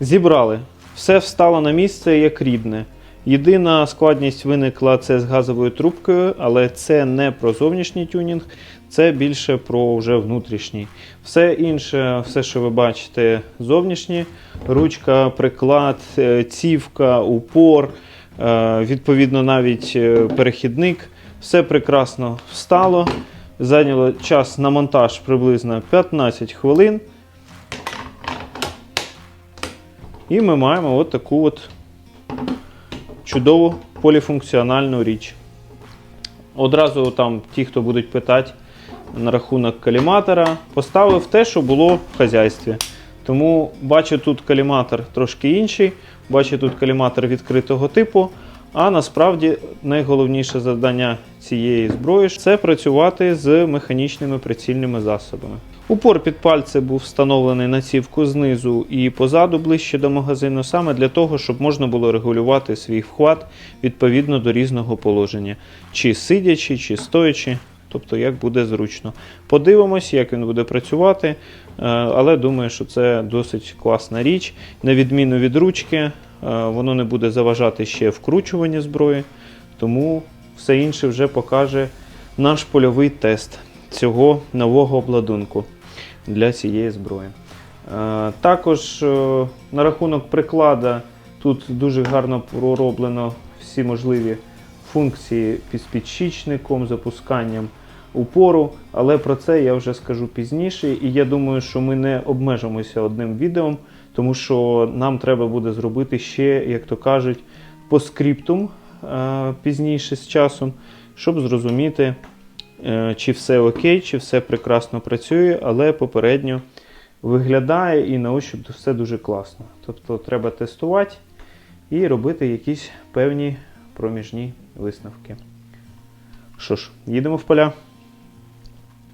Зібрали. Все встало на місце як рідне. Єдина складність виникла це з газовою трубкою, але це не про зовнішній тюнінг, це більше про вже внутрішній. Все інше, все, що ви бачите, зовнішнє, ручка, приклад, е, цівка, упор, е, відповідно, навіть е, перехідник. Все прекрасно встало. Зайняло час на монтаж приблизно 15 хвилин. І ми маємо от таку от чудову поліфункціональну річ. Одразу там ті, хто будуть питати на рахунок каліматора, поставив те, що було в хазяйстві. Тому бачу тут каліматор трошки інший, бачу тут каліматор відкритого типу. А насправді найголовніше завдання цієї зброї це працювати з механічними прицільними засобами. Упор під пальце був встановлений на цівку знизу і позаду ближче до магазину, саме для того, щоб можна було регулювати свій вхват відповідно до різного положення, чи сидячи, чи стоячи, тобто як буде зручно. Подивимось, як він буде працювати, е, але думаю, що це досить класна річ. На відміну від ручки, е, воно не буде заважати ще вкручування зброї, тому все інше вже покаже наш польовий тест цього нового обладунку для цієї зброї. Е, Також е, на рахунок приклада тут дуже гарно пророблено всі можливі функції з підщічником, запусканням упору, але про це я вже скажу пізніше. І я думаю, що ми не обмежимося одним відео, тому що нам треба буде зробити ще, як то кажуть, по скриптум е, пізніше з часом, щоб зрозуміти, чи все окей, чи все прекрасно працює, але попередньо виглядає і на ощупь все дуже класно. Тобто треба тестувати і робити якісь певні проміжні висновки. Що ж, їдемо в поля.